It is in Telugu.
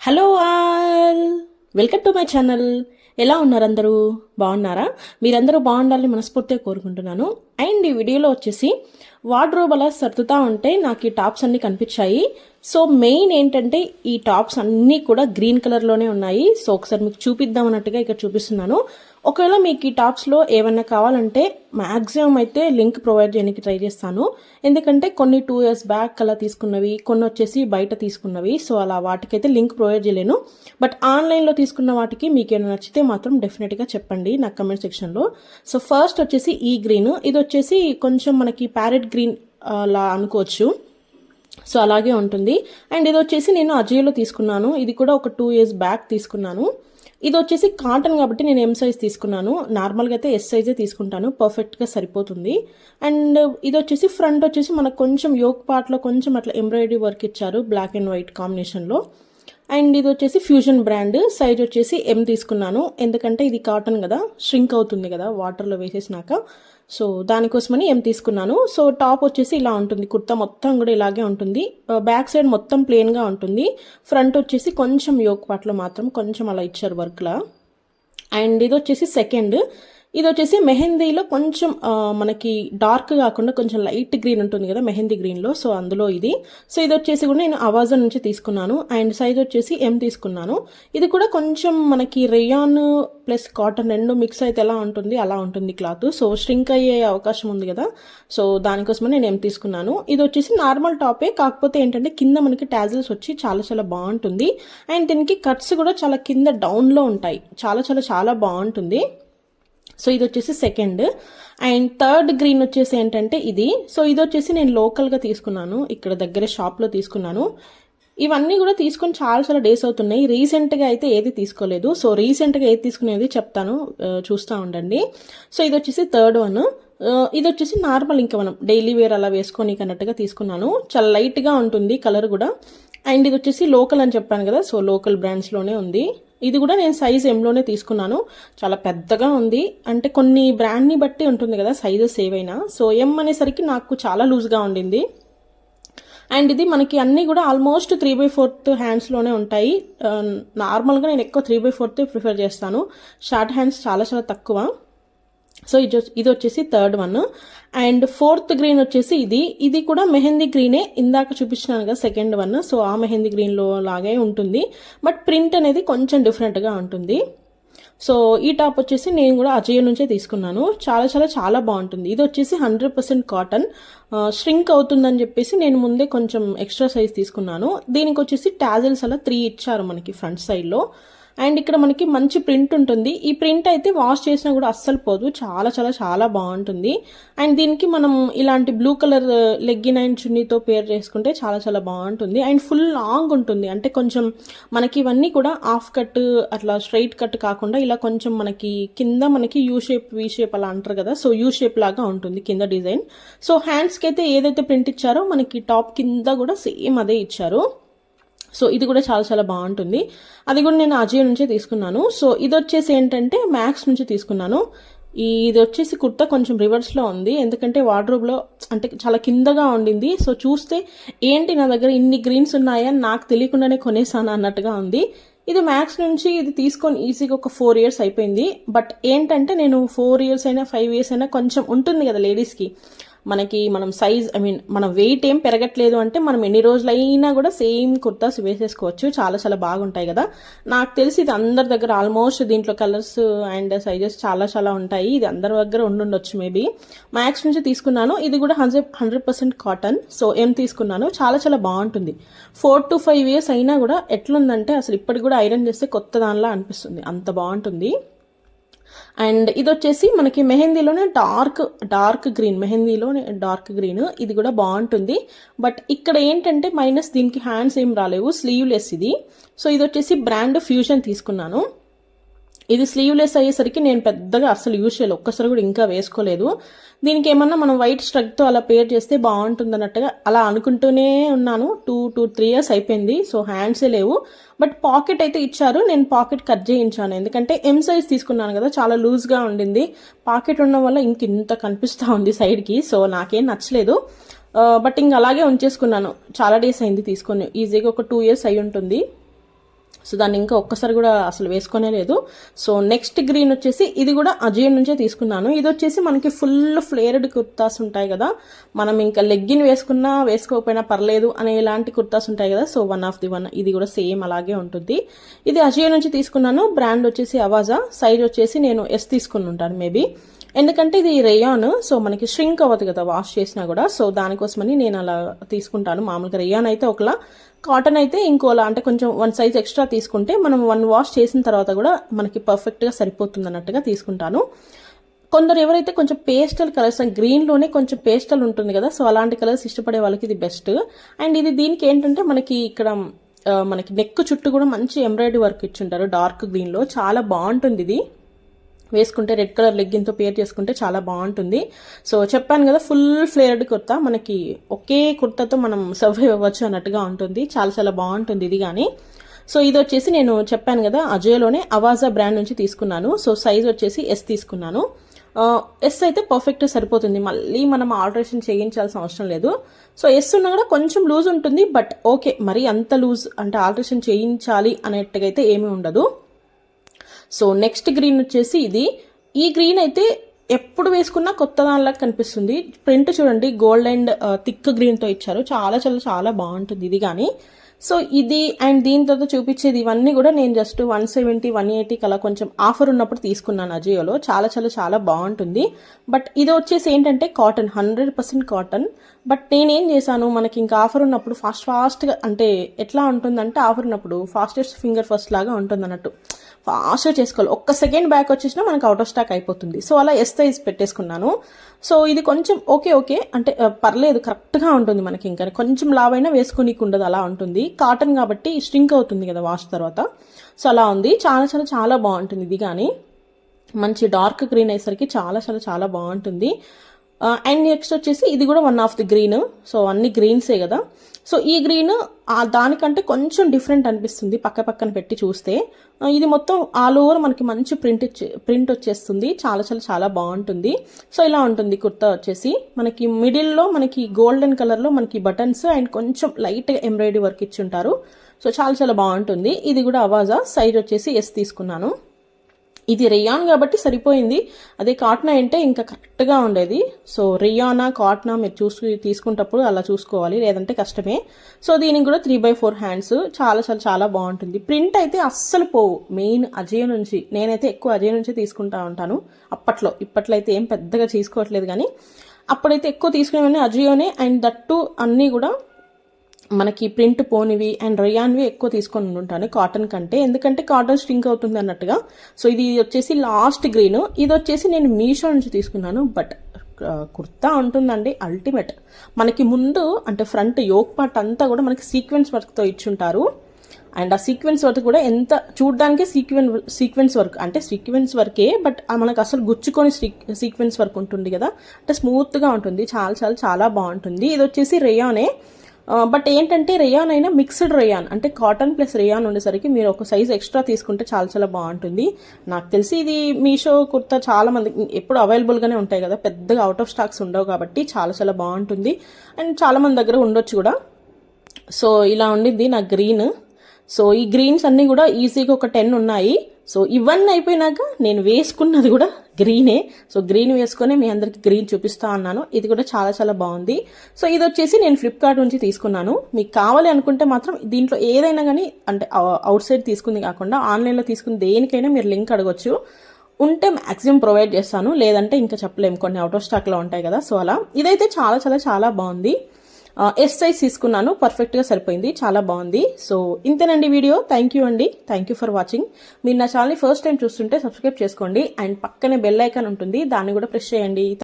Hello all welcome to my channel ఎలా ఉన్నారు అందరూ బాగున్నారా? మీరందరూ బాగుండాలని మనస్ఫూర్తిగా కోరుకుంటున్నాను. అండ్ ఈ వీడియోలో వచ్చేసి వార్డ్రోబ్ అలా సర్దుతా ఉంటే నాకు ఈ టాప్స్ అన్నీ కనిపించాయి. సో మెయిన్ ఏంటంటే ఈ టాప్స్ అన్నీ కూడా గ్రీన్ కలర్లోనే ఉన్నాయి. సో ఒకసారి మీకు చూపిద్దాం అన్నట్టుగా ఇక్కడ చూపిస్తున్నాను. ఒకవేళ మీకు ఈ టాప్స్లో ఏమన్నా కావాలంటే మ్యాక్సిమం అయితే లింక్ ప్రొవైడ్ చేయడానికి ట్రై చేస్తాను. ఎందుకంటే కొన్ని టూ ఇయర్స్ బ్యాక్ అలా తీసుకున్నవి కొన్ని వచ్చేసి బయట తీసుకున్నవి. సో అలా వాటికైతే లింక్ ప్రొవైడ్ చేయలేను. బట్ ఆన్లైన్లో తీసుకున్న వాటికి మీకు ఏమైనా నచ్చితే మాత్రం డెఫినెట్గా చెప్పండి నా కమెంట్ సెక్షన్లో సో ఫస్ట్ వచ్చేసి ఈ గ్రీన్ ఇది వచ్చేసి కొంచెం మనకి ప్యారెట్ గ్రీన్ అలా అనుకోవచ్చు. సో అలాగే ఉంటుంది. అండ్ ఇది వచ్చేసి నేను అజయోలో తీసుకున్నాను. ఇది కూడా ఒక టూ ఇయర్స్ బ్యాక్ తీసుకున్నాను. ఇది వచ్చేసి కాటన్ కాబట్టి నేను ఎం సైజ్ తీసుకున్నాను. నార్మల్గా అయితే ఎస్ సైజే తీసుకుంటాను. పర్ఫెక్ట్గా సరిపోతుంది. అండ్ ఇది వచ్చేసి ఫ్రంట్ వచ్చేసి మనకు కొంచెం యోక్ పార్ట్లో కొంచెం అట్లా ఎంబ్రాయిడరీ వర్క్ ఇచ్చారు. బ్లాక్ అండ్ వైట్ కాంబినేషన్లో అండ్ ఇది వచ్చేసి ఫ్యూజన్ బ్రాండ్ సైజ్ వచ్చేసి ఎం తీసుకున్నాను. ఎందుకంటే ఇది కాటన్ కదా. ష్రింక్ అవుతుంది కదా. వాటర్లో వేసేసినాక. సో దానికోసమని ఏం తీసుకున్నాను. సో టాప్ వచ్చేసి ఇలా ఉంటుంది. కుర్తా మొత్తం కూడా ఇలాగే ఉంటుంది. బ్యాక్ సైడ్ మొత్తం ప్లెయిన్గా ఉంటుంది. ఫ్రంట్ వచ్చేసి కొంచెం యోక్ పాట్లో మాత్రం కొంచెం అలా ఇచ్చారు వర్క్లా అండ్ ఇది వచ్చేసి సెకండ్ ఇది వచ్చేసి మెహందీలో కొంచెం మనకి డార్క్ కాకుండా కొంచెం లైట్ గ్రీన్ ఉంటుంది కదా మెహందీ గ్రీన్లో. సో అందులో ఇది. సో ఇది వచ్చేసి కూడా నేను అవాజా నుంచి తీసుకున్నాను. అండ్ సైజ్ వచ్చేసి ఎం తీసుకున్నాను. ఇది కూడా కొంచెం మనకి రేయాన్ ప్లస్ కాటన్ రెండు మిక్స్ అయితే ఎలా ఉంటుంది అలా ఉంటుంది క్లాత్. సో ష్రింక్ అయ్యే అవకాశం ఉంది కదా. సో దానికోసమే నేను ఎం తీసుకున్నాను. ఇది వచ్చేసి నార్మల్ టాపే. కాకపోతే ఏంటంటే కింద మనకి ట్యాజిల్స్ వచ్చి చాలా చాలా బాగుంటుంది. అండ్ దీనికి కట్స్ కూడా చాలా కింద డౌన్లో ఉంటాయి. చాలా చాలా చాలా బాగుంటుంది. సో ఇది వచ్చేసి సెకండ్ అండ్ థర్డ్ గ్రీన్ వచ్చేసి ఏంటంటే ఇది. సో ఇది వచ్చేసి నేను లోకల్గా తీసుకున్నాను. ఇక్కడ దగ్గర షాప్లో తీసుకున్నాను. ఇవన్నీ కూడా తీసుకొని చాలా చాలా డేస్ అవుతున్నాయి. రీసెంట్గా అయితే ఏది తీసుకోలేదు. సో రీసెంట్గా ఏది తీసుకునేది చెప్తాను. Uh, చూస్తూ ఉండండి. సో ఇది వచ్చేసి థర్డ్ వన్ uh, ఇది వచ్చేసి నార్మల్ ఇంకా మనం డైలీ వేర్ అలా వేసుకొని అన్నట్టుగా తీసుకున్నాను. చాలా లైట్గా ఉంటుంది కలర్ కూడా. అండ్ ఇది వచ్చేసి లోకల్ అని చెప్పాను కదా. సో లోకల్ బ్రాండ్స్లోనే ఉంది. ఇది కూడా నేను సైజ్ ఎంలోనే తీసుకున్నాను. చాలా పెద్దగా ఉంది. అంటే కొన్ని బ్రాండ్ని బట్టి ఉంటుంది కదా సైజెస్ ఏవైనా. సో ఎం అనేసరికి నాకు చాలా లూజ్గా ఉండింది. అండ్ ఇది మనకి అన్నీ కూడా ఆల్మోస్ట్ త్రీ బై ఫోర్త్ హ్యాండ్స్లోనే ఉంటాయి. Uh, నార్మల్గా నేను ఎక్కువ త్రీ బై ఫోర్త్ ప్రిఫర్ చేస్తాను. షార్ట్ హ్యాండ్స్ చాలా చాలా తక్కువ. సో ఇది ఇది వచ్చేసి third one. And fourth green వచ్చేసి ఇది. ఇది కూడా మెహందీ గ్రీనే ఇందాక చూపించినాను కదా సెకండ్ వన్. సో ఆ మెహందీ గ్రీన్లో లాగే ఉంటుంది. బట్ ప్రింట్ అనేది కొంచెం డిఫరెంట్గా ఉంటుంది. సో ఈ టాప్ వచ్చేసి నేను కూడా అజయ్ నుంచే తీసుకున్నాను. చాలా చాలా చాలా బాగుంటుంది. ఇది వచ్చేసి హండ్రెడ్ పర్సెంట్ కాటన్. ష్రింక్ అవుతుందని చెప్పేసి నేను ముందే కొంచెం ఎక్స్ట్రా సైజ్ తీసుకున్నాను. దీనికి వచ్చేసి టాజల్స్ అలా త్రీ ఇచ్చారు మనకి ఫ్రంట్ సైడ్లో. అండ్ ఇక్కడ మనకి మంచి ప్రింట్ ఉంటుంది. ఈ ప్రింట్ అయితే వాష్ చేసినా కూడా అస్సలు పోదు. చాలా చాలా చాలా బాగుంటుంది. అండ్ దీనికి మనం ఇలాంటి blue colour uh, leggin and చున్నీతో పేర్ చేసుకుంటే చాలా చాలా బాగుంటుంది. అండ్ ఫుల్ లాంగ్ ఉంటుంది. అంటే కొంచెం మనకి ఇవన్నీ కూడా హాఫ్ కట్ అట్లా స్ట్రైట్ కట్ కాకుండా ఇలా కొంచెం మనకి కింద మనకి యూ షేప్ వీ షేప్ అలా అంటారు కదా. సో యూ షేప్ లాగా ఉంటుంది కింద డిజైన్. సో హ్యాండ్స్కి అయితే ఏదైతే ప్రింట్ ఇచ్చారో మనకి టాప్ కింద కూడా సేమ్ అదే ఇచ్చారు. సో ఇది కూడా చాలా చాలా బాగుంటుంది. అది కూడా నేను అజయ్ నుంచే తీసుకున్నాను. సో ఇది వచ్చేసి ఏంటంటే మ్యాక్స్ నుంచి తీసుకున్నాను. ఇది వచ్చేసి కుర్తా కొంచెం రివర్స్లో ఉంది. ఎందుకంటే వార్డ్రోబ్లో అంటే చాలా కిందగా ఉండింది. సో చూస్తే ఏంటి నా దగ్గర ఇన్ని గ్రీన్స్ ఉన్నాయని నాకు తెలియకుండానే కొనేసాను అన్నట్టుగా ఉంది. ఇది మ్యాక్స్ నుంచి ఇది తీసుకొని ఈజీగా ఒక ఫోర్ ఇయర్స్ అయిపోయింది. బట్ ఏంటంటే నేను ఫోర్ ఇయర్స్ అయినా ఫైవ్ ఇయర్స్ అయినా కొంచెం ఉంటుంది కదా లేడీస్కి మనకి మనం సైజ్ ఐ మీన్ మన వెయిట్ ఏం పెరగట్లేదు అంటే మనం ఎన్ని రోజులైనా కూడా సేమ్ కుర్తాస్ వేసేసుకోవచ్చు. చాలా చాలా బాగుంటాయి కదా. నాకు తెలిసి ఇది అందరి దగ్గర ఆల్మోస్ట్ దీంట్లో కలర్స్ అండ్ సైజెస్ చాలా చాలా ఉంటాయి. ఇది అందరి దగ్గర ఉండుండొచ్చు మేబీ మ్యాక్స్ నుంచి తీసుకున్నాను. ఇది కూడా hundred hundred percent cotton so ఏం తీసుకున్నాను? చాలా చాలా బాగుంటుంది. ఫోర్ టు ఫైవ్ ఇయర్స్ అయినా కూడా ఎట్లుందంటే అసలు ఇప్పటికి కూడా ఐరన్ చేస్తే కొత్త దానిలా అనిపిస్తుంది. అంత బాగుంటుంది. అండ్ ఇది వచ్చేసి మనకి మెహందీలోనే డార్క్ డార్క్ గ్రీన్ మెహందీలోనే డార్క్ గ్రీన్ ఇది కూడా బాగుంటుంది. బట్ ఇక్కడ ఏంటంటే మైనస్ దీనికి హ్యాండ్స్ ఏం రాలేవు. స్లీవ్లెస్ ఇది. సో ఇది వచ్చేసి బ్రాండ్ ఫ్యూజన్ తీసుకున్నాను. ఇది స్లీవ్లెస్ అయ్యేసరికి నేను పెద్దగా అసలు యూజ్ చేయలేదు. ఒక్కసారి కూడా ఇంకా వేసుకోలేదు. దీనికి ఏమన్నా మనం వైట్ స్ట్రక్తో అలా పేర్ చేస్తే బాగుంటుంది అన్నట్టుగా అలా అనుకుంటూనే ఉన్నాను. టూ టూ త్రీ ఇయర్స్ అయిపోయింది. సో హ్యాండ్సే లేవు. బట్ పాకెట్ అయితే ఇచ్చారు. నేను పాకెట్ కట్ చేయించాను. ఎందుకంటే ఎం సైజ్ తీసుకున్నాను కదా చాలా లూజ్గా ఉండింది. పాకెట్ ఉండడం వల్ల ఇంక ఇంత కనిపిస్తూ ఉంది సైడ్కి సో నాకేం నచ్చలేదు. Uh, బట్ ఇంక అలాగే ఉంచేసుకున్నాను. చాలా డేస్ అయింది తీసుకొని. ఈజీగా ఒక టూ ఇయర్స్ అయి ఉంటుంది. సో దాన్ని ఇంకా ఒక్కసారి కూడా అసలు వేసుకునే లేదు. సో నెక్స్ట్ గ్రీన్ వచ్చేసి ఇది కూడా అజయ్ నుంచే తీసుకున్నాను. ఇది వచ్చేసి మనకి ఫుల్ ఫ్లేర్డ్ కుర్తాస్ ఉంటాయి కదా. మనం ఇంకా లెగ్గిన్ వేసుకున్నా వేసుకోకపోయినా పర్లేదు అనే ఇలాంటి కుర్తాస్ ఉంటాయి కదా. So one of the one ఇది కూడా సేమ్ అలాగే ఉంటుంది. ఇది అజయ్ నుంచి తీసుకున్నాను. బ్రాండ్ వచ్చేసి అవాజా సైజ్ వచ్చేసి నేను ఎస్ తీసుకుని ఉంటాను మేబీ ఎందుకంటే ఇది రేయాన్ సో మనకి ష్రింక్ అవ్వదు కదా వాష్ చేసినా కూడా. సో దానికోసమని నేను అలా తీసుకుంటాను. మామూలుగా రేయాన్ అయితే ఒకలా కాటన్ అయితే ఇంకోలా. అంటే కొంచెం వన్ సైజ్ ఎక్స్ట్రా తీసుకుంటే మనం వన్ వాష్ చేసిన తర్వాత కూడా మనకి పర్ఫెక్ట్గా సరిపోతుంది అన్నట్టుగా తీసుకుంటాను. కొందరు ఎవరైతే కొంచెం పేస్టల్ కలర్స్ గ్రీన్లోనే కొంచెం పేస్టల్ ఉంటుంది కదా సో అలాంటి కలర్స్ ఇష్టపడే వాళ్ళకి ఇది బెస్ట్ అండ్ ఇది దీనికి ఏంటంటే మనకి ఇక్కడ మనకి నెక్ చుట్టూ కూడా మంచి ఎంబ్రాయిడరీ వర్క్ ఇచ్చింటారు డార్క్ గ్రీన్లో చాలా బాగుంటుంది ఇది. వేసుకుంటే రెడ్ కలర్ లెగ్గిన్తో పేర్ చేసుకుంటే చాలా బాగుంటుంది. సో చెప్పాను కదా ఫుల్ ఫ్లేర్డ్ కుర్తా మనకి ఒకే కుర్తాతో మనం సర్వైవ్ అవ్వచ్చు అన్నట్టుగా ఉంటుంది. చాలా చాలా బాగుంటుంది ఇది కానీ సో ఇది వచ్చేసి నేను చెప్పాను కదా అజయోలోనే అవాజా బ్రాండ్ నుంచి తీసుకున్నాను. సో సైజ్ వచ్చేసి ఎస్ తీసుకున్నాను. ఎస్ అయితే పర్ఫెక్ట్ సరిపోతుంది. మళ్ళీ మనం ఆల్టరేషన్ చేయించాల్సిన అవసరం లేదు. సో ఎస్ ఉన్నా కూడా కొంచెం లూజ్ ఉంటుంది బట్ ఓకే మరి అంత లూజ్ అంటే ఆల్టరేషన్ చేయించాలి అనేట్టుగా అయితే ఏమీ ఉండదు. సో నెక్స్ట్ గ్రీన్ వచ్చేసి ఇది. ఈ గ్రీన్ అయితే ఎప్పుడు వేసుకున్నా కొత్త దానిలాగా కనిపిస్తుంది. ప్రింట్ చూడండి గోల్డ్ అండ్ థిక్ గ్రీన్తో ఇచ్చారు. చాలా చాలా చాలా బాగుంటుంది ఇది కానీ. సో ఇది అండ్ దీని తర్వాత చూపించేది ఇవన్నీ కూడా నేను జస్ట్ వన్ సెవెంటీ వన్ ఎయిటీకి అలా కొంచెం ఆఫర్ ఉన్నప్పుడు తీసుకున్నాను అజియోలో. చాలా చాలా చాలా బాగుంటుంది. బట్ ఇది వచ్చేసి ఏంటంటే cotton hundred percent cotton but నేనేం చేశాను మనకి ఇంకా ఆఫర్ ఉన్నప్పుడు ఫాస్ట్ ఫాస్ట్గా అంటే ఎట్లా ఉంటుందంటే ఆఫర్ ఉన్నప్పుడు ఫాస్టెస్ట్ ఫింగర్ ఫస్ట్ లాగా ఉంటుంది అన్నట్టు ఫాస్ట్గా చేసుకోవాలి. ఒక్క సెకండ్ బ్యాక్ వచ్చేసినా మనకు అవుట్ ఆఫ్ స్టాక్ అయిపోతుంది. సో అలా ఎస్ సైజ్ పెట్టేసుకున్నాను. సో ఇది కొంచెం ఓకే ఓకే అంటే పర్లేదు కరెక్ట్గా ఉంటుంది మనకి ఇంకా. కొంచెం లావైనా వేసుకోనీకి ఉండదు అలా ఉంటుంది. కాటన్ కాబట్టి స్ట్రింక్ అవుతుంది కదా వాష్ తర్వాత. సో అలా ఉంది. చాలా చాలా చాలా బాగుంటుంది ఇది కానీ. మంచి డార్క్ గ్రీన్ అయ్యేసరికి చాలా చాలా చాలా బాగుంటుంది. Uh, అండ్ నెక్స్ట్ వచ్చేసి ఇది కూడా one of the green so అన్ని గ్రీన్సే కదా. సో ఈ గ్రీన్ దానికంటే కొంచెం డిఫరెంట్ అనిపిస్తుంది పక్క పక్కన పెట్టి చూస్తే. Uh, ఇది మొత్తం ఆల్ ఓవర్ మనకి మంచి ప్రింట్ ప్రింట్ వచ్చేస్తుంది. చాలా చాలా చాలా బాగుంటుంది. సో ఇలా ఉంటుంది కుర్తా వచ్చేసి. మనకి మిడిల్లో మనకి గోల్డెన్ కలర్లో మనకి బటన్స్ అండ్ కొంచెం లైట్గా ఎంబ్రాయిడరీ వర్క్ ఇచ్చి ఉంటారు. సో చాలా చాలా బాగుంటుంది. ఇది కూడా అవాజా సైజ్ వచ్చేసి ఎస్ తీసుకున్నాను. ఇది రియాన్ కాబట్టి సరిపోయింది. అదే కాటన్ అంటే ఇంకా కరెక్ట్గా ఉండేది. సో రియానా కాటనా మీరు చూసుకు తీసుకునేటప్పుడు అలా చూసుకోవాలి. లేదంటే కష్టమే. సో దీనికి కూడా త్రీ బై ఫోర్ హ్యాండ్స్ చాలా చాలా చాలా బాగుంటుంది. ప్రింట్ అయితే అస్సలు పోవు. మెయిన్ అజయ్ నుంచి నేనైతే ఎక్కువ అజయ్ నుంచే తీసుకుంటా ఉంటాను. అప్పట్లో. ఇప్పట్లో అయితే ఏం పెద్దగా తీసుకోవట్లేదు కానీ అప్పుడైతే ఎక్కువ తీసుకునేవన్నీ అజియోనే అండ్ దట్టు అన్నీ కూడా మనకి ప్రింట్ పోనివి అండ్ రియాన్వి ఎక్కువ తీసుకొని ఉంటాను కాటన్ కంటే. ఎందుకంటే కాటన్ స్ట్రింక్ అవుతుంది అన్నట్టుగా. సో ఇది వచ్చేసి లాస్ట్ గ్రీన్ ఇది వచ్చేసి నేను మీషో నుంచి తీసుకున్నాను. బట్ కుర్తా ఉంటుందండి అల్టిమేట్ మనకి ముందు అంటే ఫ్రంట్ యోక్ పార్ట్ అంతా కూడా మనకి సీక్వెన్స్ వర్క్తో ఇచ్చుంటారు. అండ్ ఆ సీక్వెన్స్ వర్క్ కూడా ఎంత చూడడానికి సీక్వెన్ సీక్వెన్స్ వర్క్ అంటే సీక్వెన్స్ వర్కే బట్ మనకు అసలు గుచ్చుకొని సీక్వెన్స్ వర్క్ ఉంటుంది కదా. అంటే స్మూత్గా ఉంటుంది. చాలా చాలా చాలా బాగుంటుంది. ఇది వచ్చేసి రేయానే. బట్ ఏంటంటే రేయాన్ అయినా మిక్స్డ్ రేయాన్ అంటే కాటన్ ప్లస్ రేయాన్ ఉండేసరికి మీరు ఒక సైజ్ ఎక్స్ట్రా తీసుకుంటే చాలా చాలా బాగుంటుంది. నాకు తెలిసి ఇది మీషో కుర్తా చాలా మంది ఎప్పుడు అవైలబుల్గానే ఉంటాయి కదా పెద్దగా అవుట్ ఆఫ్ స్టాక్స్ ఉండవు కాబట్టి చాలా చాలా బాగుంటుంది. అండ్ చాలా మంది దగ్గర ఉండొచ్చు కూడా. సో ఇలా ఉండింది నా గ్రీన్ సో ఈ గ్రీన్స్ అన్నీ కూడా ఈజీగా ఒక టెన్ ఉన్నాయి. సో ఇవన్నీ అయిపోయినాక నేను వేసుకున్నది కూడా గ్రీనే సో గ్రీన్ వేసుకొని మీ అందరికి గ్రీన్ చూపిస్తా అన్నాను. ఇది కూడా చాలా చాలా బాగుంది. సో ఇది వచ్చేసి నేను ఫ్లిప్కార్ట్ నుంచి తీసుకున్నాను. మీకు కావాలి అనుకుంటే మాత్రం దీంట్లో ఏదైనా కానీ అంటే అవుట్ సైడ్ తీసుకుంది కాకుండా ఆన్లైన్లో తీసుకుని దేనికైనా మీరు లింక్ అడగొచ్చు. ఉంటే మ్యాక్సిమం ప్రొవైడ్ చేస్తాను. లేదంటే ఇంకా చెప్పలేము. కొన్ని అవుట్ ఆఫ్ స్టాక్లో ఉంటాయి కదా. సో అలా. ఇదైతే చాలా చాలా చాలా బాగుంది. ఎస్ సైజ్ తీసుకున్నాను. పర్ఫెక్ట్గా సరిపోయింది. చాలా బాగుంది. సో ఇంతేనండి వీడియో. థ్యాంక్ యూ అండి. థ్యాంక్ యూ ఫర్ వాచింగ్ మీరు నా ఛానల్ని ఫస్ట్ టైం చూస్తుంటే సబ్స్క్రైబ్ చేసుకోండి. అండ్ పక్కనే బెల్ ఐకాన్ ఉంటుంది. దాన్ని కూడా ప్రెస్ చేయండి.